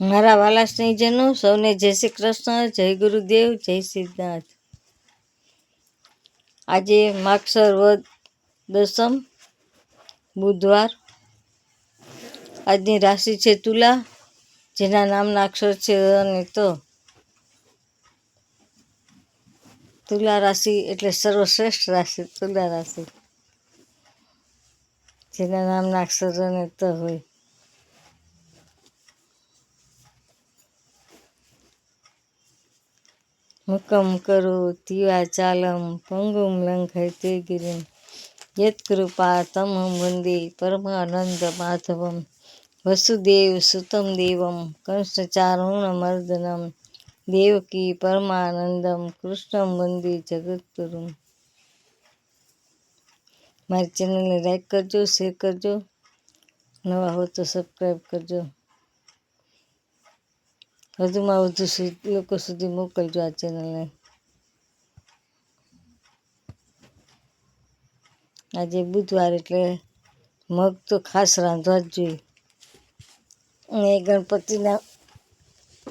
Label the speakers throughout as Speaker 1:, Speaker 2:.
Speaker 1: મારા વાલા સ્નેહીજનો, સૌને જય શ્રી કૃષ્ણ, જય ગુરુદેવ, જય સિદ્ધાર્થ. આજે માગસર વદ દસમ બુધવાર. આજની રાશિ છે તુલા, જેના નામના અક્ષર છે અને તો. તુલા રાશિ એટલે સર્વશ્રેષ્ઠ રાશિ, તુલા રાશિ. જેના નામના અક્ષર અને તો હોય. મુકમ કરો, તિવા ચાલમ પંગુમ લંઘય તે ગિરિમ. યત કૃપા તમહમ વંદે પરમાનંદ માધવમ. વસુદેવ સુતમ દેવમ કંસચારુણ મર્દનમ. દેવકી પરમાનંદમ, કૃષ્ણમ વંદે જગતગુરુમ મારી ચેનલને લાઈક કરજો શેર કરજો. નવા હો તો સબસ્ક્રાઈબ કરજો. વધુમાં વધુ લોકો સુધી મોકલજો આ ચેનલને. આજે બુધવાર એટલે મગ તો ખાસ રાંધવા જ જોઈએ. અને ગણપતિના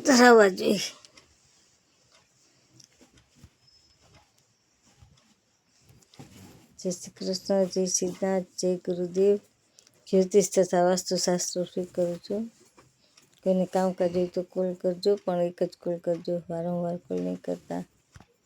Speaker 1: ધરાવવા જોઈએ. જય શ્રી કૃષ્ણ, જય સિદ્ધાર્થ, જય ગુરુદેવ. જ્યોતિષ તથા વાસ્તુશાસ્ત્ર સ્વીકારું છું. કોઈને કામ કરજો તો કોલ કરજો, પણ એક જ કોલ કરજો, વારંવાર કોલ નહીં કરતા.